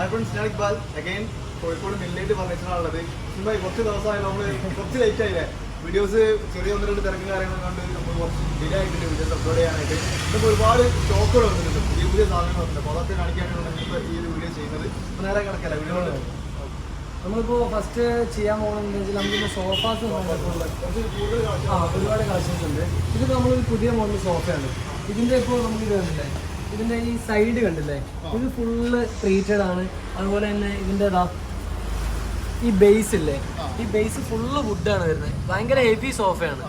Hi friends ഞാൻ Iqbal. Again Kozhikode മില്ലേറ്റ് പറഞ്ഞിട്ടുള്ളത് cinema കുറച്ച് ദിവസമായി നമ്മൾ കുറച്ച് ലേറ്റ് ആയില്ലേ? വീഡിയോസ് ചെറിയ ഒന്ന് രണ്ട് തിരക്കും കാര്യങ്ങളും കണ്ട് നമ്മൾ കുറച്ച് ഡിലേ ആയിട്ടുണ്ട് വീഡിയോസ് അപ്ലോഡ് ചെയ്യാനായിട്ട്. നമുക്ക് ഒരുപാട് സ്റ്റോക്കുകൾ വന്നിട്ടുണ്ട്. പുതിയ പുതിയ സാധനങ്ങൾ വന്നിട്ടുണ്ട്. അപ്പോൾ അതൊക്കെ കാണിക്കാനാണ് ഇപ്പോൾ ഈ ഒരു വീഡിയോ ചെയ്യുന്നത്. അപ്പോൾ നേരെ കിടക്കല്ല വീഡിയോ നമ്മളിപ്പോ ഫസ്റ്റ് ചെയ്യാൻ പോകുന്നത് നമുക്ക് സോഫാസ് ആ ഒരുപാട് കളക്ഷൻസ് ഉണ്ട് ഇതിപ്പോ നമ്മളൊരു പുതിയ മോഡൽ സോഫയാണ് ഇതിന്റെ ഇപ്പോൾ നമുക്ക് ഇത് കണ്ടില്ലേ? ഇതിന്റെ ഈ സൈഡ് കണ്ടില്ലേ? ഇത് ഫുള്ള് ട്രീറ്റഡ് ആണ്. അതുപോലെ തന്നെ ഇതിന്റെ ഈ ബേസ് ഇല്ലേ? ഈ ബേസ് ഫുള്ള് വുഡാണ് വരുന്നത്. ഭയങ്കര ഹെവി സോഫയാണ്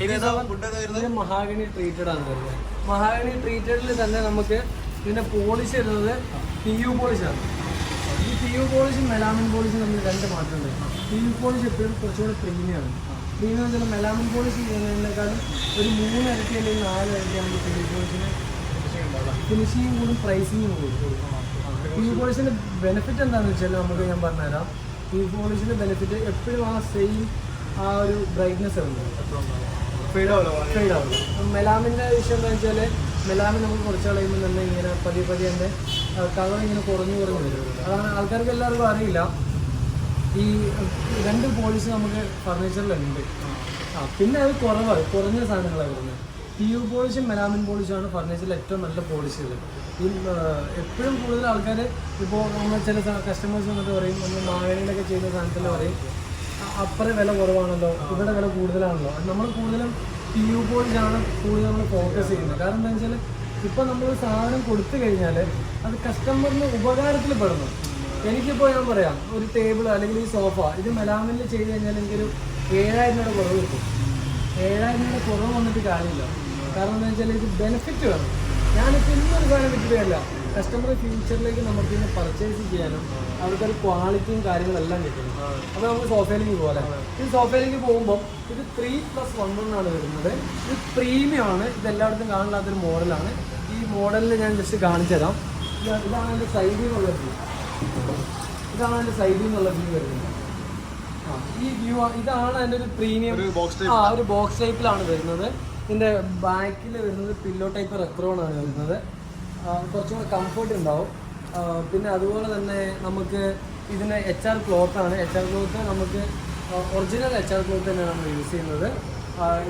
ഹെവി സോഫ ഫുഡ് മഹാഗണി ട്രീറ്റഡ് ആണ് വരുന്നത്. മഹാഗണി ട്രീറ്റഡിൽ തന്നെ നമുക്ക് ഇതിന്റെ പോളിഷ് വരുന്നത് പി യു പോളിഷ് ആണ്. ഈ പി യു പോളിഷും മെലാമിൻ പോളിഷും തമ്മിൽ രണ്ട് മാറ്റമുണ്ട് പി യു പോളിഷ് എപ്പോഴും പ്രീമിയമാണ് പ്രീമിയം ആണ്. പ്രീമിയം വെച്ചാൽ മെലാമിൻ പോളിഷ് ചെയ്യുന്നതിനേക്കാളും ഒരു മൂന്ന് ഇരട്ടി അല്ലെങ്കിൽ നാല് ഇരട്ടിയാണ് പി യു പോളിഷിന് ഫിനിഷിങ്ങും കൂടും പ്രൈസിങ്ങും കൂടും. ഈ പോളിഷിന്റെ ബെനിഫിറ്റ് എന്താണെന്ന് വെച്ചാൽ നമുക്ക് ഞാൻ പറഞ്ഞുതരാം. ഈ പോളിഷിന്റെ ബെനിഫിറ്റ് എപ്പോഴും ആ സെയിം ആ ഒരു ബ്രൈറ്റ്നെസ് ഉണ്ട് ഫെയ്ഡ് മെലാമിന്റെ വിഷയം എന്താ വെച്ചാൽ മെലാമിൻ നമുക്ക് കുറച്ച് കളയുമ്പോൾ തന്നെ ഇങ്ങനെ പതിയെ പതിയെ എന്റെ കളർ ഇങ്ങനെ കുറഞ്ഞു കുറഞ്ഞു വരും. അതാണ് ആൾക്കാർക്ക് എല്ലാവർക്കും അറിയില്ല. ഈ രണ്ട് പോളിഷ് നമുക്ക് ഫർണിച്ചറിലുണ്ട് ആ പിന്നെ അത് കുറവാണ് കുറഞ്ഞ സാധനങ്ങളാണ് വരുന്നത്. പി യു പോളിഷും മെലാമിൻ പോളിഷുമാണ് ഫർണിച്ചറിൽ ഏറ്റവും നല്ല പോളിഷുകൾ ഈ എപ്പോഴും കൂടുതൽ ആൾക്കാർ ഇപ്പോൾ നമ്മൾ ചില കസ്റ്റമേഴ്സ് വന്നിട്ട് പറയും നമ്മൾ മാവേലിയിലൊക്കെ ചെയ്യുന്ന സാധനത്തിൽ പറയും അപ്പുറം വില കുറവാണല്ലോ ഇവിടെ വില കൂടുതലാണല്ലോ. നമ്മൾ കൂടുതലും പി യു പോളിഷാണ് കൂടുതൽ നമ്മൾ ഫോക്കസ് ചെയ്യുന്നത്. കാരണം എന്താ വെച്ചാൽ ഇപ്പം നമ്മൾ സാധനം കൊടുത്തു കഴിഞ്ഞാൽ അത് കസ്റ്റമറിന് ഉപകാരത്തിൽ പെടുന്നു. എനിക്കിപ്പോൾ ഞാൻ പറയാം ഒരു ടേബിൾ അല്ലെങ്കിൽ ഈ സോഫ ഇത് മെലാമിൽ ചെയ്ത് കഴിഞ്ഞാൽ എനിക്കൊരു ഏഴായിരം രൂപ കുറവ് കിട്ടും. ഏഴായിരം കുറവ് വന്നിട്ട് കാര്യമില്ല. കാരണം എന്താ വെച്ചാൽ ഇത് ബെനിഫിറ്റ് വേണം. ഞാനിപ്പോൾ ഇന്നൊരു സാധനം കിട്ടുകയല്ല കസ്റ്റമർ ഫ്യൂച്ചറിലേക്ക് നമുക്ക് ഇന്ന് പർച്ചേസ് ചെയ്യാനും അവർക്കൊരു ക്വാളിറ്റിയും കാര്യങ്ങളെല്ലാം കിട്ടും. അപ്പോൾ നമുക്ക് സോഫയിലേക്ക് പോകാം ഈ സോഫയിലേക്ക് പോകുമ്പോൾ ഇത് ത്രീ പ്ലസ് വൺ ആണ് വരുന്നത്. ഇത് പ്രീമിയം ആണ്. ഇത് എല്ലായിടത്തും കാണില്ലാത്തൊരു മോഡലാണ്. ഈ മോഡലിൽ ഞാൻ ജസ്റ്റ് കാണിച്ചു തരാം. ഇതാണ് എന്റെ സൈഡിൽ നിന്നുള്ള വ്യൂ ഇതാണ് എന്റെ സൈഡിൽ നിന്നുള്ള വ്യൂ വരുന്നത്. ഈ വ്യൂ ഇതാണ് അതിന്റെ ഒരു പ്രീമിയം ആ ഒരു ബോക്സ് ടൈപ്പിലാണ് വരുന്നത്. ഇതിന്റെ ബാക്കിൽ വരുന്നത് പില്ലോ ടൈപ്പ് റെക്രോൺ ആണ് വരുന്നത്. ആ, കുറച്ചും കൂടെ കംഫർട്ട് ഉണ്ടാവും. പിന്നെ അതുപോലെ തന്നെ നമുക്ക് ഇതിന് എച്ച് ആർ ക്ലോത്ത് ആണ്. എച്ച് ആർ ക്ലോത്ത് നമുക്ക് ഒറിജിനൽ എച്ച് ആർ ക്ലോത്ത് തന്നെയാണ് നമ്മൾ യൂസ് ചെയ്യുന്നത്.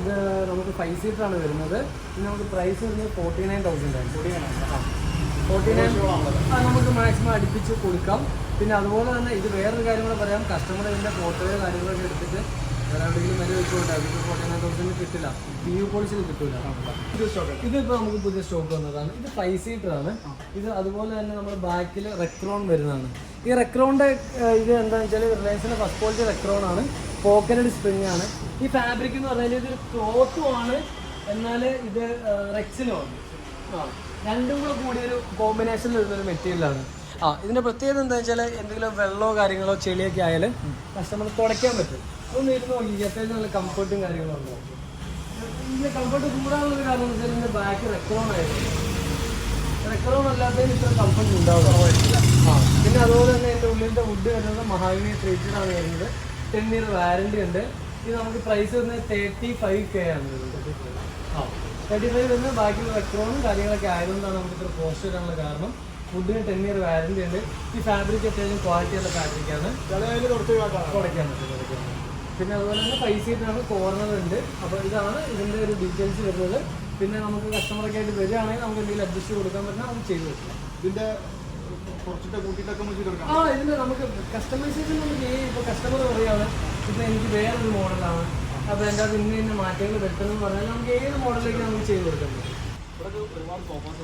ഇത് നമുക്ക് ഫൈവ് സീറ്റർ ആണ് വരുന്നത്. ഇത് നമുക്ക് പ്രൈസ് വരുന്നത് ഫോർട്ടി നയൻ തൗസൻഡ് ആണ് ഫോർട്ടി നയൻ നമുക്ക് മാക്സിമം അടുപ്പിച്ച് കൊടുക്കാം. പിന്നെ അതുപോലെ തന്നെ ഇത് വേറൊരു കാര്യം കൂടെ പറയാം. കസ്റ്റമർ ഇതിന്റെ ഫോട്ടോയോ കാര്യങ്ങളൊക്കെ എടുത്തിട്ട് വേറെ എവിടെയെങ്കിലും വില വെച്ചുകൊണ്ട് അതിന് ഫോർട്ടി നയൻ തൗസൻഡ് കിട്ടില്ല. പി യു പോളിസിൽ കിട്ടില്ല ഇതിപ്പോൾ നമുക്ക് പുതിയ സ്റ്റോക്ക് വന്നതാണ്. ഇത് ഫൈവ് സീറ്റർ ആണ്. ഇത് അതുപോലെ തന്നെ നമ്മൾ ബാക്കിൽ റെക്രോൺ വരുന്നതാണ്. ഈ റെക്രോണിന്റെ ഇത് എന്താണെന്ന് വെച്ചാൽ റിലയൻസിന്റെ ഫസ്റ്റ് ക്വാളിറ്റി റെക്രോൺ ആണ്. പോക്കറ്റഡ് സ്പ്രിങ് ആണ്. ഈ ഫാബ്രിക് എന്ന് പറഞ്ഞാൽ ഇതൊരു ക്ലോത്തും ആണ്. എന്നാൽ ഇത് റെക്സിനും ആണ്. ആ. രണ്ടും കൂടെ കൂടിയൊരു കോമ്പിനേഷൻ വരുന്നൊരു മെറ്റീരിയലാണ് ആ ഇതിന്റെ പ്രത്യേകത എന്താ വെച്ചാൽ എന്തെങ്കിലും വെള്ളമോ കാര്യങ്ങളോ ചെളിയൊക്കെ ആയാൽ കസ്റ്റമർ തുടയ്ക്കാൻ പറ്റും. അതൊന്ന് ഇരുന്ന് നോക്കി അത്യാവശ്യം നല്ല കംഫർട്ടും കാര്യങ്ങളും ഉണ്ടാവും ഇതിന്റെ കംഫർട്ട് കൂടാനുള്ള കാരണം വെച്ചാൽ ഇതിന്റെ ബാക്ക് റെക്രോൺ ആയിരുന്നു. റെക്രോൺ അല്ലാത്തതിന് ഇത്ര കംഫർട്ട് ഉണ്ടാവില്ല. ആ പിന്നെ അതുപോലെ തന്നെ എന്റെ ഉള്ളിലത്തെ വുഡ് വരുന്നത് മഹാഗണി ട്രീറ്റഡ് ആണ് വരുന്നത്. ടെൻ ഇയർ വാറണ്ടി ഉണ്ട്. ഇത് നമുക്ക് പ്രൈസ് വരുന്നത് തേർട്ടി ഫൈവ് കെ ആണ്. ആ. തേർട്ടി ഫൈവ് വരുന്നത് ബാക്കി ഇലക്ട്രോണും കാര്യങ്ങളൊക്കെ ആയതുകൊണ്ടാണ് നമുക്ക് ഇത്ര കോസ്റ്റ് വരാനുള്ള കാരണം. ഫുഡിന് ടെൻ ഇയർ വാറണ്ടി ഉണ്ട്. ഈ ഫാബ്രിക് അത്യാവശ്യം ക്വാളിറ്റി ഉള്ള ഫാബ്രിക്കാണ് കുറയ്ക്കാൻ പറ്റും പിന്നെ അതുപോലെ തന്നെ പൈസ ഇട്ടാണ് കോർണർ ഉണ്ട്. അപ്പോൾ ഇതാണ് ഇതിന്റെ ഒരു ഡീറ്റെയിൽസ് വരുന്നത്. പിന്നെ നമുക്ക് കസ്റ്റമറൊക്കെ ആയിട്ട് വരികയാണെങ്കിൽ നമുക്ക് എന്തെങ്കിലും അഡ്ജസ്റ്റ് കൊടുക്കാൻ പറ്റുന്ന നമുക്ക് ചെയ്തു കൊടുക്കാം. കൊടുക്കാം. ആ ഇതിന്റെ നമുക്ക് കസ്റ്റമൈസേഷൻ നമുക്ക് ഈ ഇപ്പോൾ കസ്റ്റമർ പറയുകയാണ് ഇപ്പൊ എനിക്ക് വേറൊരു മോഡലാണ് അപ്പോൾ എന്റെ അത് ഇന്ന ഇന്ന മാറ്റങ്ങൾ വരുത്തണം എന്ന് പറഞ്ഞാൽ നമുക്ക് ഏത് മോഡലിലേക്ക് നമുക്ക് ചെയ്ത് കൊടുക്കാൻ പറ്റും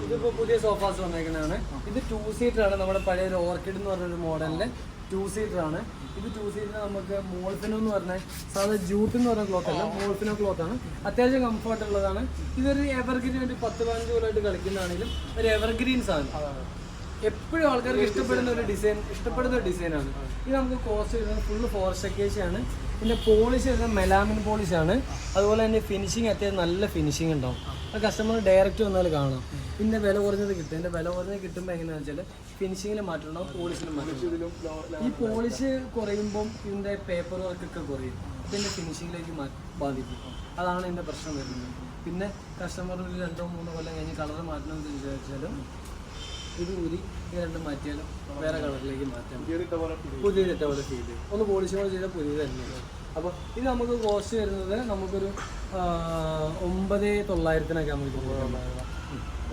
ഇതിപ്പോൾ പുതിയ സോഫാസ് വന്നേക്കുന്നതാണ്. ഇത് ടു സീറ്റർ ആണ് നമ്മുടെ പഴയ ഒരു ഓർക്കിഡ് എന്ന് പറഞ്ഞൊരു മോഡലിൽ ടു സീറ്റർ ആണ് ഇത് ടു സീറ്റർ നമുക്ക് മോൾഫിനോ എന്ന് പറഞ്ഞ സാധാരണ ജൂട്ട് എന്ന് പറഞ്ഞ ക്ലോത്ത് അല്ല മോൾഫിനോ ക്ലോത്ത് ആണ്. അത്യാവശ്യം കംഫർട്ട് ഉള്ളതാണ്. ഇതൊരു എവർഗ്രീൻ വേണ്ടി പത്ത് പതിനഞ്ച് കൊല്ലമായിട്ട് കളിക്കുന്നതാണെങ്കിലും ഒരു എവർഗ്രീൻ സാധനം. എപ്പോഴും ആൾക്കാർക്ക് ഇഷ്ടപ്പെടുന്ന ഒരു ഡിസൈൻ ഇഷ്ടപ്പെടുന്ന ഒരു ഡിസൈനാണ് ഇത് നമുക്ക് കോസ്റ്റ് വരുന്നത് ഫുള്ള് ഫോറസ്റ്റ് ആണ്. പിന്നെ പോളിഷ് വരുന്നത് മെലാമിൻ പോളിഷ് ആണ്. അതുപോലെ തന്നെ ഫിനിഷിങ് അത്യാവശ്യം നല്ല ഫിനിഷിങ് ഉണ്ടാവും. അത് കസ്റ്റമർ ഡയറക്റ്റ് വന്നാൽ കാണാം. പിന്നെ വില കുറഞ്ഞത് കിട്ടും. എന്റെ വില കുറഞ്ഞത് കിട്ടുമ്പോൾ എങ്ങനെയാണെന്ന് വെച്ചാൽ ഫിനിഷിങ്ങിൽ മാറ്റം ഉണ്ടാവും പോളിഷിന് മാറ്റം. ഈ പോളിഷ് കുറയുമ്പം ഇതിന്റെ പേപ്പർ വർക്കൊക്കെ കുറയും. ഇതിന്റെ ഫിനിഷിങ്ങിലേക്ക് ബാധിക്കും. അതാണ് ഇതിന്റെ പ്രശ്നം വരുന്നത്. പിന്നെ കസ്റ്റമർ ഒരു രണ്ടോ മൂന്നോ കൊല്ലം കഴിഞ്ഞ് കളർ മാറ്റണമെന്ന് വിചാരിച്ചാലും ഇത് ഊരി ഇത് രണ്ടും മാറ്റിയാലും വേറെ കളറിലേക്ക് മാറ്റാം. പുതിയതിട്ട പോലെ ഫീൽ ചെയ്യും. ഒന്ന് പോളിഷ് പോലെ ചെയ്താൽ പുതിയത് തന്നെയാണ് അപ്പോൾ ഇത് നമുക്ക് കോസ്റ്റ് വരുന്നത് നമുക്കൊരു ഒമ്പത് തൊള്ളായിരത്തിനൊക്കെ നമുക്ക്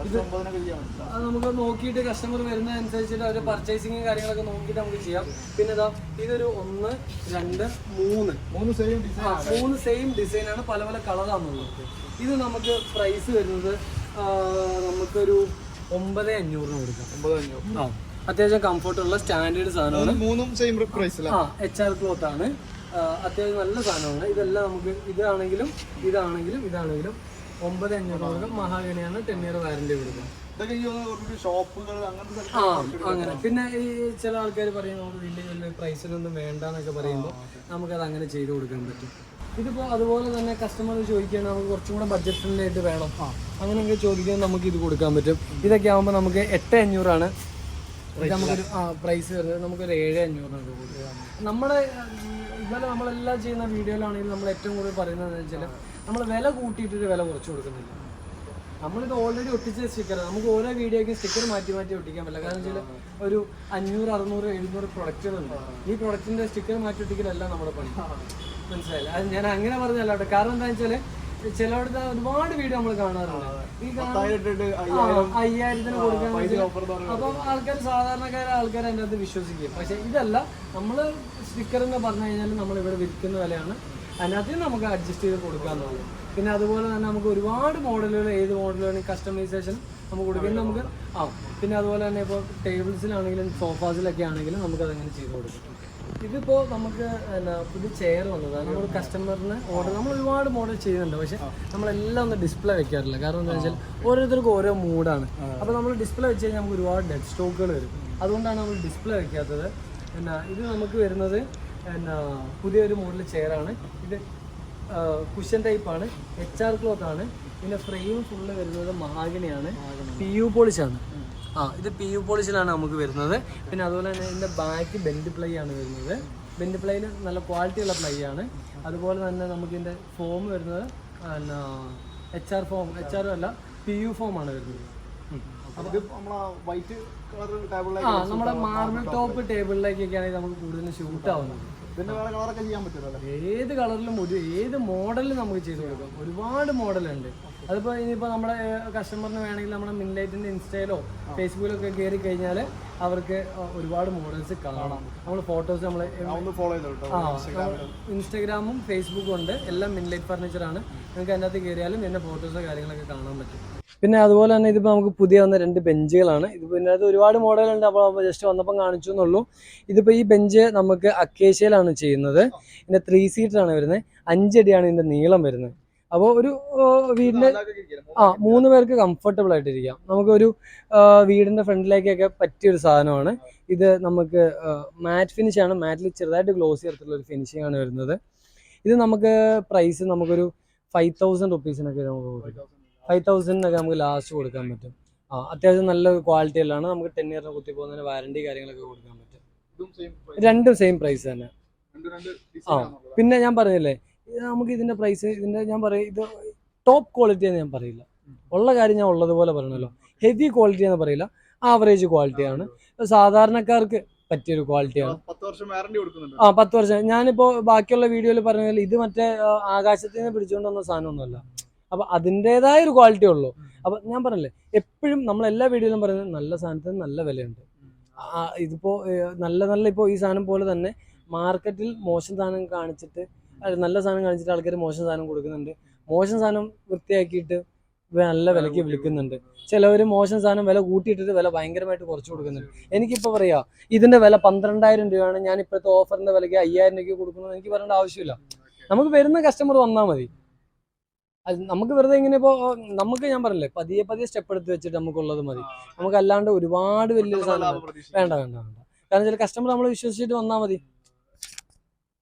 ഇത് അത് നമുക്ക് നോക്കിയിട്ട് കസ്റ്റമർ വരുന്നതനുസരിച്ചിട്ട് അവരുടെ പർച്ചേസിംഗ് കാര്യങ്ങളൊക്കെ നോക്കിയിട്ട് നമുക്ക് ചെയ്യാം. പിന്നെ ഇതാ ഇതൊരു ഒന്ന് രണ്ട് മൂന്ന്. മൂന്ന് സെയിം ഡിസൈൻ മൂന്ന് സെയിം ഡിസൈനാണ് പല പല കളറാണുള്ളത് ഇത് നമുക്ക് പ്രൈസ് വരുന്നത് നമുക്കൊരു ഒമ്പത് അഞ്ഞൂറിന് കൊടുക്കാം. ഒമ്പത് അഞ്ഞൂറ്. ആ അത്യാവശ്യം കംഫർട്ടുള്ള സ്റ്റാൻഡേർഡ് സാധനമാണ്. മൂന്നും സെയിം പ്രൈസ് ആ എച്ച് ആർ ക്ലോത്ത് ആണ്. അത്യാവശ്യം നല്ല സാധനമാണ്. ഇതെല്ലാം നമുക്ക് ഇതാണെങ്കിലും ഇതാണെങ്കിലും ഇതാണെങ്കിലും ഒമ്പത് അഞ്ഞൂറ് കൊടുക്കാം. മഹാഗണിയാണ് ടെൻ ഇയർ വാറന്റി കൊടുക്കും. ആ അങ്ങനെ. പിന്നെ ഈ ചില ആൾക്കാർ പറയും നമുക്ക് വലിയ വലിയ പ്രൈസിനൊന്നും വേണ്ട എന്നൊക്കെ പറയുമ്പോൾ നമുക്കത് അങ്ങനെ ചെയ്ത് കൊടുക്കാൻ പറ്റും. ഇതിപ്പോൾ അതുപോലെ തന്നെ കസ്റ്റമർ ചോദിക്കുകയാണ് നമുക്ക് കുറച്ചും കൂടെ ബഡ്ജറ്റ് ഫ്രണ്ട്ലി ആയിട്ട് വേണം. അങ്ങനെയൊക്കെ ചോദിക്കാൻ നമുക്ക് ഇത് കൊടുക്കാൻ പറ്റും. ഇതൊക്കെ ആകുമ്പോൾ നമുക്ക് എട്ട് അഞ്ഞൂറാണ് നമുക്കൊരു ആ പ്രൈസ് വരുന്നത്. നമുക്കൊരു ഏഴ് അഞ്ഞൂറിനൊക്കെ കൊടുക്കാം. നമ്മുടെ ഇതുപോലെ നമ്മളെല്ലാം ചെയ്യുന്ന വീഡിയോയിലാണെങ്കിൽ നമ്മൾ ഏറ്റവും കൂടുതൽ പറയുന്നത് വെച്ചാൽ നമ്മൾ വില കൂട്ടിയിട്ടൊരു വില കുറച്ച് കൊടുക്കുന്നില്ല. നമ്മളിത് ഓൾറെഡി ഒട്ടിച്ച സ്റ്റിക്കർ നമുക്ക് ഓരോ വീഡിയോയ്ക്കും സ്റ്റിക്കർ മാറ്റി മാറ്റി ഒട്ടിക്കാൻ പറ്റില്ല. കാരണം വെച്ചാൽ ഒരു അഞ്ഞൂറ് അറുന്നൂറ് എഴുന്നൂറ് പ്രൊഡക്റ്റുകളുണ്ട് ഈ പ്രൊഡക്റ്റിന്റെ സ്റ്റിക്കർ മാറ്റി ഒട്ടിക്കലല്ല നമ്മുടെ പണി. മനസ്സിലായില്ല. അത് ഞാൻ അങ്ങനെ പറഞ്ഞല്ല അവിടെ കാരണം എന്താ വെച്ചാൽ ചിലവിടുത്തെ ഒരുപാട് വീഡിയോ നമ്മൾ കാണാറുണ്ട്. ഈ അയ്യായിരത്തിന് കൊടുക്കാൻ അപ്പം ആൾക്കാർ സാധാരണക്കാരെ ആൾക്കാർ അതിന്റെ അത് വിശ്വസിക്കും. പക്ഷെ ഇതല്ല നമ്മൾ സ്റ്റിക്കർ എന്ന് പറഞ്ഞു കഴിഞ്ഞാൽ നമ്മൾ ഇവിടെ വിൽക്കുന്ന വിലയാണ്. അതിനകത്ത് നമുക്ക് അഡ്ജസ്റ്റ് ചെയ്ത് കൊടുക്കാൻ തോന്നും. പിന്നെ അതുപോലെ തന്നെ നമുക്ക് ഒരുപാട് മോഡലുകൾ ഏത് മോഡലാണ് കസ്റ്റമൈസേഷൻ നമുക്ക് കൊടുക്കുന്നത് നമുക്ക് ആ പിന്നെ അതുപോലെ തന്നെ ഇപ്പോൾ ടേബിൾസിലാണെങ്കിലും സോഫാസിലൊക്കെ ആണെങ്കിലും നമുക്ക് അതങ്ങനെ ചെയ്ത് കൊടുക്കും. ഇതിപ്പോൾ നമുക്ക് എന്നാ പുതിയ ചെയർ വന്നതാണ് നമ്മൾ കസ്റ്റമറിന് ഓർഡർ നമ്മൾ ഒരുപാട് മോഡൽ ചെയ്യുന്നുണ്ട്. പക്ഷെ നമ്മളെല്ലാം ഒന്ന് ഡിസ്പ്ലേ വെക്കാറില്ല. കാരണം എന്താ വെച്ചാൽ ഓരോരുത്തർക്കും ഓരോ മൂഡാണ് അപ്പൊ നമ്മൾ ഡിസ്പ്ലേ വെച്ച് കഴിഞ്ഞാൽ നമുക്ക് ഒരുപാട് ഡെഡ് സ്റ്റോക്കുകൾ വരും. അതുകൊണ്ടാണ് നമ്മൾ ഡിസ്പ്ലേ വെക്കാത്തത്. എന്നാ ഇത് നമുക്ക് വരുന്നത് എന്നാ പുതിയൊരു മോഡൽ ചെയറാണ് ഇത് കുഷൻ ടൈപ്പാണ് എച്ച് ആർ ക്ലോത്ത് ആണ്. പിന്നെ ഫ്രെയിം ഫുള്ള് വരുന്നത് മഹാഗണിയാണ് പി യു പോളിഷാണ് ആ ഇത് പി യു പോളിഷിലാണ് നമുക്ക് വരുന്നത്. പിന്നെ അതുപോലെ തന്നെ ഇതിന്റെ ബാക്ക് ബെൻഡ് പ്ലൈ ആണ് വരുന്നത്. ബെൻഡ് പ്ലൈയിൽ നല്ല ക്വാളിറ്റി ഉള്ള പ്ലൈ ആണ്. അതുപോലെ തന്നെ നമുക്ക് ഇതിന്റെ ഫോം വരുന്നത് പിന്നെ H R foam H R അല്ല പി യു ഫോം ആണ് വരുന്നത്. വൈറ്റ് ആ നമ്മുടെ മാർബിൾ ടോപ്പ് ടേബിളിലേക്കൊക്കെ ആണെങ്കിൽ നമുക്ക് കൂടുതലും ഷൂട്ട് ആവുന്നത്. ഏത് കളറിലും ഒരു ഏത് മോഡലിലും നമുക്ക് ചെയ്ത് കൊടുക്കാം. ഒരുപാട് മോഡലുണ്ട് അതിപ്പോ ഇനിയിപ്പോ നമ്മുടെ കസ്റ്റമറിന് വേണമെങ്കിൽ നമ്മുടെ മിൻലൈറ്റിന്റെ ഇൻസ്റ്റയിലോ ഫേസ്ബുക്കിലോ ഒക്കെ കയറി കഴിഞ്ഞാൽ അവർക്ക് ഒരുപാട് മോഡൽസ് കാണാം. നമ്മൾ ഫോട്ടോസ് നമ്മൾ ഇൻസ്റ്റാഗ്രാമും ഫേസ്ബുക്കും ഉണ്ട്. എല്ലാം മിൻലൈറ്റ് ഫർണിച്ചറാണ് നിങ്ങൾക്ക് അതിനകത്ത് കയറിയാലും എന്റെ ഫോട്ടോസോ കാര്യങ്ങളൊക്കെ കാണാൻ പറ്റും. പിന്നെ അതുപോലെ തന്നെ ഇതിപ്പോൾ നമുക്ക് പുതിയ വന്ന രണ്ട് ബെഞ്ചുകളാണ്. ഇത് പിന്നെ അത് ഒരുപാട് മോഡലുണ്ട് അപ്പോൾ ജസ്റ്റ് വന്നപ്പം കാണിച്ചു എന്നുള്ളൂ. ഇതിപ്പോൾ ഈ ബെഞ്ച് നമുക്ക് അക്കേഷ്യയിലാണ് ചെയ്യുന്നത്. ഇതിന്റെ ത്രീ സീറ്ററാണ് വരുന്നത്. അഞ്ചടിയാണ് ഇതിന്റെ നീളം വരുന്നത്. അപ്പോൾ ഒരു വീടിന്റെ ആ മൂന്ന് പേർക്ക് കംഫർട്ടബിൾ ആയിട്ടിരിക്കാം. നമുക്കൊരു വീടിന്റെ ഫ്രണ്ടിലേക്കൊക്കെ പറ്റിയൊരു സാധനമാണ്. ഇത് നമുക്ക് മാറ്റ് ഫിനിഷ് ആണ്. മാറ്റിൽ ചെറുതായിട്ട് ഗ്ലോസ് ചേർത്തുള്ള ഒരു ഫിനിഷിംഗ് ആണ് വരുന്നത്. ഇത് നമുക്ക് പ്രൈസ് നമുക്കൊരു ഫൈവ് തൗസൻഡ് റുപ്പീസിനൊക്കെ നമുക്ക് ഫൈവ് തൗസൻഡിനൊക്കെ നമുക്ക് ലാസ്റ്റ് കൊടുക്കാൻ പറ്റും. ആ അത്യാവശ്യം നല്ല ക്വാളിറ്റി എല്ലാം നമുക്ക് ടെൻ ഇയറിന് കുത്തി പോകുന്നതിന് വാറണ്ടി കാര്യങ്ങളൊക്കെ കൊടുക്കാൻ പറ്റും. രണ്ടും സെയിം പ്രൈസ് തന്നെ. ആ പിന്നെ ഞാൻ പറഞ്ഞില്ലേ നമുക്ക് ഇതിന്റെ പ്രൈസ് ഇതിന്റെ ഞാൻ പറയും ഇത് ടോപ്പ് ക്വാളിറ്റി എന്ന് ഞാൻ പറയില്ല. ഉള്ള കാര്യം ഞാൻ ഉള്ളതുപോലെ പറയണല്ലോ. ഹെവി ക്വാളിറ്റി എന്ന് പറയില്ല. ആവറേജ് ക്വാളിറ്റിയാണ് സാധാരണക്കാർക്ക് പറ്റിയൊരു ക്വാളിറ്റിയാണ് പത്ത് വർഷം വാറണ്ടി കൊടുക്കുന്നുണ്ട്. ആ പത്ത് വർഷം. ഞാനിപ്പോൾ ബാക്കിയുള്ള വീഡിയോയിൽ പറഞ്ഞാൽ ഇത് മറ്റേ ആകാശത്തിൽ നിന്ന് പിടിച്ചുകൊണ്ട് വന്ന സാധനമൊന്നുമല്ല. അപ്പൊ അതിന്റെതായ ഒരു ക്വാളിറ്റി ഉള്ളൂ. അപ്പൊ ഞാൻ പറഞ്ഞില്ലേ എപ്പോഴും നമ്മൾ എല്ലാ വീഡിയോയിലും പറയുന്നത് നല്ല സാധനത്തിന് നല്ല വിലയുണ്ട്. ആ, ഇതിപ്പോ നല്ല നല്ല ഇപ്പോ ഈ സാധനം പോലെ തന്നെ മാർക്കറ്റിൽ മോശം സാധനം കാണിച്ചിട്ട് നല്ല സാധനം കാണിച്ചിട്ട് ആൾക്കാർ മോശം സാധനം കൊടുക്കുന്നുണ്ട്. മോശം സാധനം വൃത്തിയാക്കിയിട്ട് നല്ല വിലയ്ക്ക് വിൽക്കുന്നുണ്ട്. ചിലവർ മോശം സാധനം വില കൂട്ടിയിട്ടിട്ട് വില ഭയങ്കരമായിട്ട് കുറച്ച് കൊടുക്കുന്നുണ്ട്. എനിക്കിപ്പോൾ പറയാ ഇതിന്റെ വില പന്ത്രണ്ടായിരം രൂപയാണ് ഞാൻ ഇപ്പോഴത്തെ ഓഫറിന്റെ വിലയ്ക്ക് അയ്യായിരം രൂപയ്ക്ക് കൊടുക്കുന്നത് എനിക്ക് പറയേണ്ട ആവശ്യമില്ല. നമുക്ക് വരുന്ന കസ്റ്റമർ വന്നാൽ മതി. അത് നമുക്ക് വെറുതെ ഇങ്ങനെ ഇപ്പോ നമുക്ക് ഞാൻ പറഞ്ഞില്ലേ പതിയെ പതിയെ സ്റ്റെപ്പ് എടുത്ത് വെച്ചിട്ട് നമുക്കുള്ളത് മതി. നമുക്ക് അല്ലാണ്ട് ഒരുപാട് വലിയൊരു സാധനം വേണ്ട വേണ്ട വേണ്ട. കാരണം ചില കസ്റ്റമർ നമ്മൾ വിശ്വസിച്ചിട്ട് വന്നാൽ മതി.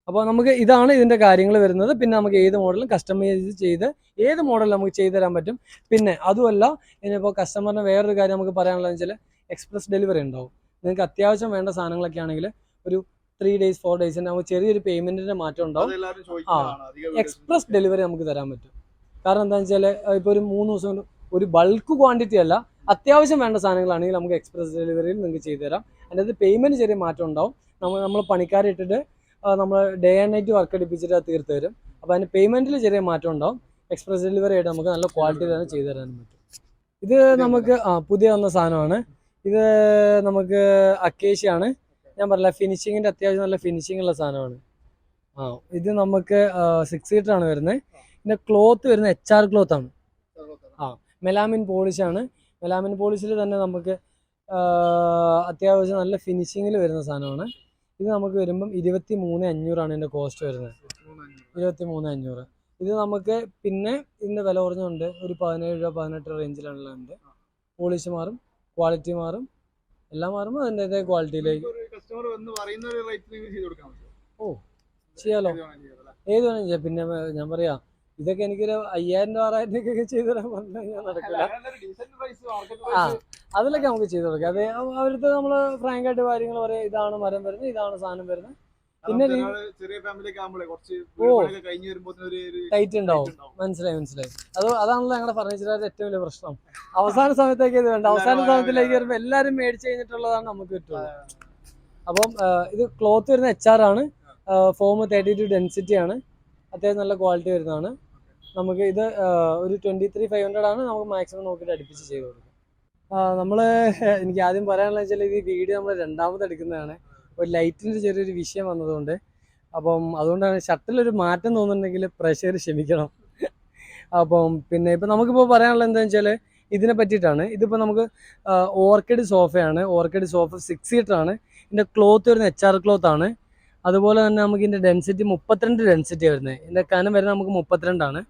അപ്പോൾ നമുക്ക് ഇതാണ് ഇതിന്റെ കാര്യങ്ങൾ വരുന്നത്. പിന്നെ നമുക്ക് ഏത് മോഡലും കസ്റ്റമൈസ് ചെയ്ത് ഏത് മോഡൽ നമുക്ക് ചെയ്തു തരാൻ പറ്റും. പിന്നെ അതുമല്ല ഇനിയിപ്പോൾ കസ്റ്റമറിന് വേറൊരു കാര്യം നമുക്ക് പറയാനുള്ളത് വെച്ചാൽ എക്സ്പ്രസ് ഡെലിവറി ഉണ്ടാവും. നിങ്ങൾക്ക് അത്യാവശ്യം വേണ്ട സാധനങ്ങളൊക്കെ ആണെങ്കിൽ ഒരു ത്രീ ഡേയ്സ് ഫോർ ഡേയ്സിന് നമുക്ക് ചെറിയൊരു പേയ്മെന്റിന്റെ മാറ്റം ഉണ്ടാവും. ആ എക്സ്പ്രസ് ഡെലിവറി നമുക്ക് തരാൻ പറ്റും. കാരണം എന്താണെന്ന് വെച്ചാൽ ഇപ്പോൾ ഒരു മൂന്ന് ദിവസം ഒരു ബൾക്ക് ക്വാണ്ടിറ്റി അല്ല അത്യാവശ്യം വേണ്ട സാധനങ്ങളാണെങ്കിൽ നമുക്ക് എക്സ്പ്രസ് ഡെലിവറിയിൽ നിങ്ങൾക്ക് ചെയ്തു തരാം. അത് പേയ്മെന്റ് ചെറിയ മാറ്റം ഉണ്ടാവും. നമ്മൾ നമ്മൾ പണിക്കാരെ ഇട്ടിട്ട് നമ്മൾ ഡേ ആൻഡ് നൈറ്റ് വർക്ക് എടുപ്പിച്ചിട്ട് അത് തീർത്ത് തരും. അപ്പോൾ അതിന്റെ പേയ്മെന്റിൽ ചെറിയ മാറ്റം ഉണ്ടാവും. എക്സ്പ്രസ് ഡെലിവറി ആയിട്ട് നമുക്ക് നല്ല ക്വാളിറ്റി തന്നെ ചെയ്തു തരാനും പറ്റും. ഇത് നമുക്ക് ആ പുതിയ വന്ന സാധനമാണ്. ഇത് നമുക്ക് അക്കേഷ്യാണ് ഞാൻ പറഞ്ഞില്ല ഫിനിഷിങ്ങിന്റെ അത്യാവശ്യം നല്ല ഫിനിഷിംഗ് ഉള്ള സാധനമാണ്. ആ ഇത് നമുക്ക് സിക്സ് സീറ്റർ ആണ് വരുന്നത്. പിന്നെ ക്ലോത്ത് വരുന്ന എച്ച് ആർ ക്ലോത്ത് ആണ്. ആ മെലാമിൻ പോളിഷാണ് മെലാമിൻ പോളിഷിൽ തന്നെ നമുക്ക് അത്യാവശ്യം നല്ല ഫിനിഷിങ്ങിൽ വരുന്ന സാധനമാണ്. ഇത് നമുക്ക് വരുമ്പം ഇരുപത്തി മൂന്ന് അഞ്ഞൂറാണ് ഇതിന്റെ കോസ്റ്റ് വരുന്നത്. ഇരുപത്തി മൂന്ന് അഞ്ഞൂറ്. ഇത് നമുക്ക് പിന്നെ ഇതിന്റെ വില കുറഞ്ഞുണ്ട്. ഒരു പതിനേഴ് രൂപ പതിനെട്ട് റേഞ്ചിലാണുള്ളത് പോളിഷ് മാറും ക്വാളിറ്റി മാറും. എല്ലാം മാറുമ്പോൾ അതിന്റെതായ ക്വാളിറ്റിയിലേക്ക് ഓ ചെയ്യാലോ. ഏത് വേണമെങ്കിൽ പിന്നെ ഞാൻ പറയാ ഇതൊക്കെ എനിക്കൊരു അയ്യായിരം രൂപ ആറായിരം രൂപയൊക്കെ ചെയ്തു തരാൻ പറഞ്ഞു കഴിഞ്ഞാൽ നടക്കില്ല. ആ അതിലൊക്കെ നമുക്ക് ചെയ്തു കൊടുക്കാം. അത് അവരുടെ നമ്മൾ ഫ്രാങ്ക് ആയിട്ട് കാര്യങ്ങൾ പറയാം ഇതാണ് മരം വരുന്നത് ഇതാണ് സാധനം വരുന്നത്. പിന്നെ ഓ. ടൈറ്റ് ഉണ്ടാവും. മനസ്സിലായി മനസ്സിലായി. അത് അതാണല്ലോ ഞങ്ങളുടെ ഫർണിച്ചറുകാരുടെ ഏറ്റവും വലിയ പ്രശ്നം. അവസാന സമയത്തേക്ക് ഇത് വേണ്ട. അവസാന സമയത്തിലേക്ക് വരുമ്പോൾ എല്ലാവരും മേടിച്ചു കഴിഞ്ഞിട്ടുള്ളതാണ് നമുക്ക് പറ്റുള്ളൂ അപ്പം ഇത് ക്ലോത്ത് വരുന്ന എച്ച് ആർ ആണ്. ഫോം തേർട്ടി ടു ഡെൻസിറ്റി ആണ്. അത്യാവശ്യം നല്ല ക്വാളിറ്റി വരുന്നതാണ്. നമുക്ക് ഇത് ഒരു ട്വന്റി ത്രീ ഫൈവ് ഹൺഡ്രഡ് ആണ് നമുക്ക് മാക്സിമം നോക്കിയിട്ട് അടുപ്പിച്ച് ചെയ്ത് കൊടുക്കും നമ്മൾ എനിക്ക് ആദ്യം പറയാനുള്ള വെച്ചാൽ ഈ വീഡിയോ നമ്മൾ രണ്ടാമത് എടുക്കുന്നതാണ്. ഒരു ലൈറ്റിന്റെ ചെറിയൊരു വിഷയം വന്നതുകൊണ്ട്. അപ്പം അതുകൊണ്ടാണ് ഷർട്ടിലൊരു മാറ്റം തോന്നുന്നുണ്ടെങ്കിൽ പ്രഷർ ക്ഷമിക്കണം. അപ്പം പിന്നെ ഇപ്പം നമുക്കിപ്പോൾ പറയാനുള്ളത് എന്താ വെച്ചാൽ ഇതിനെ പറ്റിയിട്ടാണ്. ഇതിപ്പോൾ നമുക്ക് ഓർക്കിഡ് സോഫയാണ് ഓർക്കിഡ് സോഫ സിക്സ് സീറ്റർ ആണ്. ഇതിന്റെ ക്ലോത്ത് വരുന്ന എച്ച് ആർ ക്ലോത്ത് ആണ്. അതുപോലെ തന്നെ നമുക്ക് ഇതിന്റെ ഡെൻസിറ്റി മുപ്പത്തിരണ്ട് ഡെൻസിറ്റി വരുന്നത്. ഇതിന്റെ കനം വരുന്നത് നമുക്ക് മുപ്പത്തിരണ്ടാണ്.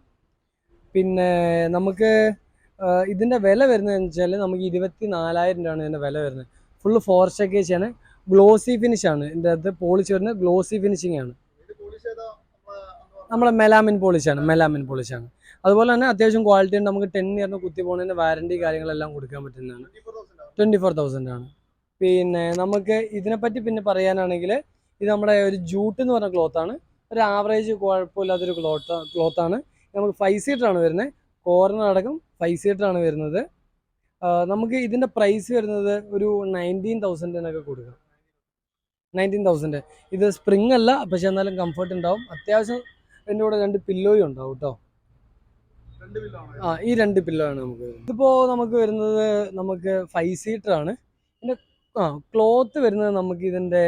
പിന്നെ നമുക്ക് ഇതിന്റെ വില വരുന്നതെന്ന് വെച്ചാൽ നമുക്ക് ഇരുപത്തി നാലായിരം രൂപയാണ് ഇതിന്റെ വില വരുന്നത്. ഫുള്ള് ഫോർ ആണ് ഗ്ലോസി ഫിനിഷ് ആണ്. ഇതിന്റെ അകത്ത് പോളിഷ് വരുന്നത് ഗ്ലോസി ഫിനിഷിംഗ് ആണ്. നമ്മളെ മെലാമിൻ പോളിഷാണ് മെലാമിൻ പോളിഷ് ആണ്. അതുപോലെ തന്നെ അത്യാവശ്യം ക്വാളിറ്റി ഉണ്ട്. നമുക്ക് ടെൻ ഇയറിന് കുത്തി പോകുന്നതിന് വാറണ്ടി കാര്യങ്ങളെല്ലാം കൊടുക്കാൻ പറ്റുന്നതാണ്. 24,000 ട്വന്റി ഫോർ തൗസൻഡ് ആണ്. പിന്നെ നമുക്ക് ഇതിനെപ്പറ്റി പിന്നെ പറയാനാണെങ്കിൽ ഇത് നമ്മുടെ ഒരു ജൂട്ട് എന്ന് പറഞ്ഞ ക്ലോത്ത് ആണ്. ഒരു ആവറേജ് കുഴപ്പമില്ലാത്തൊരു ക്ലോത്ത് ക്ലോത്ത് ആണ്. നമുക്ക് ഫൈവ് സീറ്റർ ആണ് വരുന്നത്. കോർണർ അടക്കം ഫൈവ് സീറ്റർ ആണ് വരുന്നത്. നമുക്ക് ഇതിന്റെ പ്രൈസ് വരുന്നത് ഒരു നയന്റീൻ തൗസൻഡിനൊക്കെ കൊടുക്കാം. നയന്റീൻ തൗസൻഡ് ഇത് സ്പ്രിങ് അല്ല പക്ഷെ എന്നാലും കംഫർട്ട് ഉണ്ടാവും. അത്യാവശ്യം ഇതിന്റെ കൂടെ രണ്ട് പില്ലോയും ഉണ്ടാവും കേട്ടോ ആ ഈ രണ്ട് പില്ലോ ആണ് നമുക്ക് ഇതിപ്പോൾ നമുക്ക് വരുന്നത് നമുക്ക് ഫൈവ് സീറ്റർ ആണ്. പിന്നെ ആ ക്ലോത്ത് വരുന്നത് നമുക്ക് ഇതിന്റെ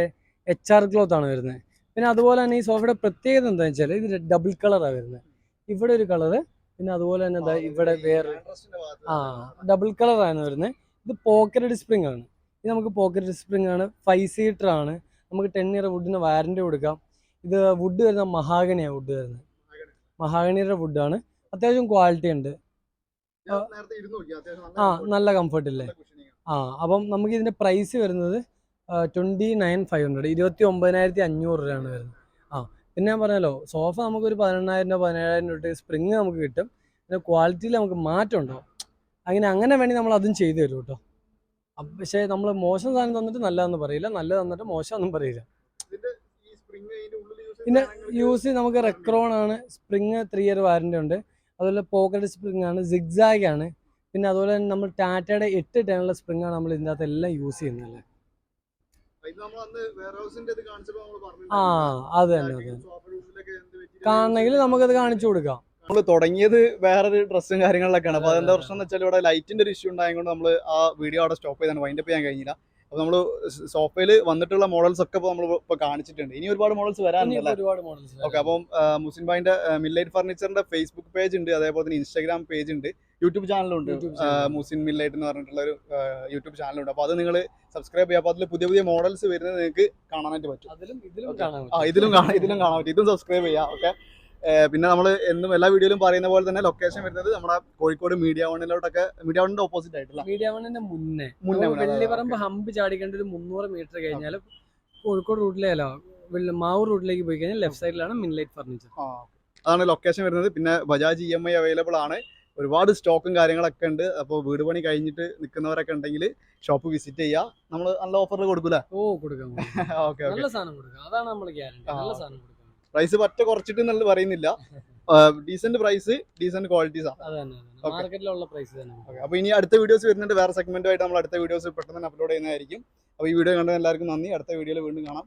എച്ച് ആർ ക്ലോത്ത് ആണ് വരുന്നത്. പിന്നെ അതുപോലെ തന്നെ ഈ സോഫയുടെ പ്രത്യേകത എന്താണെന്ന് വെച്ചാൽ ഇത് ഡബിൾ കളറാണ് വരുന്നത്. ഇവിടെ ഒരു കളറ് പിന്നെ അതുപോലെ തന്നെ ഇവിടെ വേറെ ആ ഡബിൾ കളറാണ് വരുന്നത്. ഇത് പോക്കറ്റഡ് സ്പ്രിംഗ് ആണ്. ഇത് നമുക്ക് പോക്കറ്റഡ് സ്പ്രിംഗ് ആണ്. ഫൈവ് സീറ്റർ ആണ്. നമുക്ക് ടെൻ ഇയർ വുഡിന് വാറണ്ടി കൊടുക്കാം. ഇത് വുഡ് വരുന്ന മഹാഗണിയാണ് വുഡ് വരുന്നത്. മഹാഗണിയുടെ വുഡാണ് അത്യാവശ്യം ക്വാളിറ്റി ഉണ്ട്. ആ നല്ല കംഫർട്ട് ഇല്ലേ. ആ അപ്പം നമുക്ക് ഇതിന്റെ പ്രൈസ് വരുന്നത് ട്വന്റി നയൻ ഫൈവ് ഹൺഡ്രഡ് ഇരുപത്തി ഒമ്പതിനായിരത്തി അഞ്ഞൂറ് രൂപയാണ് വരുന്നത്. പിന്നെ ഞാൻ പറഞ്ഞല്ലോ സോഫ നമുക്ക് ഒരു പതിനെണ്ണായിരം രൂപ പതിനേഴായിരം രൂപ സ്പ്രിങ് നമുക്ക് കിട്ടും. പിന്നെ ക്വാളിറ്റിയിൽ നമുക്ക് മാറ്റം ഉണ്ടാവും അങ്ങനെ അങ്ങനെ വേണമെങ്കിൽ നമ്മൾ അതും ചെയ്തു തരും കേട്ടോ. പക്ഷേ നമ്മൾ മോശം സാധനം തന്നിട്ട് നല്ലതെന്ന് പറയില്ല. നല്ലത് തന്നിട്ട് മോശമൊന്നും പറയില്ല. പിന്നെ യൂസ് നമുക്ക് റെക്രോൺ ആണ്. സ്പ്രിങ് ത്രീ ഇയർ വാറണ്ടി ഉണ്ട്. അതുപോലെ പോക്കറ്റ് സ്പ്രിങ് ആണ് സിഗ്സാഗ് ആണ്. പിന്നെ അതുപോലെ തന്നെ നമ്മൾ ടാറ്റയുടെ എട്ട് ടേണുള്ള സ്പ്രിങ് ആണ് നമ്മൾ ഇതിന്റെ അകത്ത് എല്ലാം യൂസ് ചെയ്യുന്നത് ഇത് നമ്മൾ അന്ന് warehouse-ന്റെ ഇത് കാണിച്ചപ്പോ നമ്മൾ ആ. അത് തന്നെ കാണണമെങ്കിൽ നമുക്കത് കാണിച്ചു കൊടുക്കാം. നമ്മൾ തുടങ്ങിയത് വേറൊരു ഡ്രസ്സും കാര്യങ്ങളിലൊക്കെയാണ്. അപ്പൊ അതെന്താ പ്രശ്നം എന്ന് വെച്ചാൽ ഇവിടെ ലൈറ്റിന്റെ ഒരു ഇഷ്യൂ ഉണ്ടായതുകൊണ്ട് നമ്മൾ ആ വീഡിയോ അവിടെ സ്റ്റോപ്പ് ചെയ്താണ്. വൈൻഡപ്പ് ചെയ്യാൻ കഴിഞ്ഞില്ല. അപ്പൊ നമ്മൾ സോഫയിൽ വന്നിട്ടുള്ള മോഡൽസ് ഒക്കെ ഇപ്പൊ നമ്മൾ ഇപ്പൊ കാണിച്ചിട്ടുണ്ട്. ഇനി ഒരുപാട് മോഡൽസ് വരാനുണ്ടല്ലേ ഒരുപാട് മോഡൽസ് ഓക്കെ അപ്പം മുസിൻ ഭായിന്റെ മില്ലൈറ്റ് ഫർണിച്ചറിന്റെ ഫേസ്ബുക്ക് പേജ് ഉണ്ട്. അതേപോലെ തന്നെ ഇൻസ്റ്റാഗ്രാം പേജ് ഉണ്ട്. യൂട്യൂബ് ചാനലുണ്ട്. മുസിൻ മില്ലൈറ്റ് എന്ന് പറഞ്ഞിട്ടുള്ള ഒരു യൂട്യൂബ് ചാനലുണ്ട്. അപ്പൊ അത് നിങ്ങൾ സബ്സ്ക്രൈബ് ചെയ്യുക അപ്പൊ അതിൽ പുതിയ പുതിയ മോഡൽസ് വരുന്നത് നിങ്ങൾക്ക് കാണാനായിട്ട് പറ്റും. ആ ഇതിലും കാണാം ഇതിലും കാണാൻ പറ്റും. ഇതും സബ്സ്ക്രൈബ് ചെയ്യാം. ഓക്കെ? പിന്നെ നമ്മൾ എന്നും എല്ലാ വീഡിയോയിലും പറയുന്ന പോലെ തന്നെ ലൊക്കേഷൻ വരുന്നത് നമ്മുടെ കോഴിക്കോട് മീഡിയ വണ്ണിലോട്ടൊക്കെ മീഡിയ വണ്ണിന്റെ ഓപ്പോസിറ്റ് ആയിട്ടുള്ള. മീഡിയ വണ്ണിന്റെ മുന്നേ. മുന്നേ, വെള്ളിപ്പറമ്പ് ഹമ്പ് ചാടിക്കേണ്ട ഒരു മുന്നൂറ് മീറ്റർ കഴിഞ്ഞാൽ കോഴിക്കോട് റൂട്ടിലേലോ മാവൂർ റൂട്ടിലേക്ക് പോയി കഴിഞ്ഞാൽ ലെഫ്റ്റ് സൈഡിലാണ് മിൻലൈറ്റ് ഫർണിച്ചർ അതാണ് ലൊക്കേഷൻ വരുന്നത്. പിന്നെ Bajaj E M I available ആണ്. ഒരുപാട് സ്റ്റോക്കും കാര്യങ്ങളൊക്കെ ഉണ്ട്. അപ്പോൾ വീട് പണി കഴിഞ്ഞിട്ട് നിൽക്കുന്നവരൊക്കെ ഉണ്ടെങ്കിൽ ഷോപ്പ് വിസിറ്റ് ചെയ്യുക നമ്മൾ നല്ല ഓഫറിൽ കൊടുക്കൂലേ ഓ കൊടുക്കാം. ഓക്കെ നല്ല സാധനം കൊടുക്കാം. അതാണ് നമ്മൾ ഗ്യാരണ്ടി നല്ല സാധനം കൊടുക്കാം. പ്രൈസ് പറ്റ കുറച്ചിട്ട് എന്നുള്ളത് പറയുന്നില്ല. ഡീസന്റ് പ്രൈസ് ഡീസന്റ് ക്വാളിറ്റീസ് ആണ്. മാർക്കറ്റിലുള്ള പ്രൈസ് തന്നെ അപ്പോൾ ഇനി അടുത്ത വീഡിയോസ് വരുന്നുണ്ട്. വേറെ സെഗ്മെന്റുമായിട്ട് നമ്മൾ അടുത്ത വീഡിയോസ് പെട്ടെന്ന് അപ്ലോഡ് ചെയ്യുന്നതായിരിക്കും. അപ്പോൾ ഈ വീഡിയോ കണ്ടത് എല്ലാവർക്കും നന്ദി. അടുത്ത വീഡിയോയിൽ വീണ്ടും കാണാം.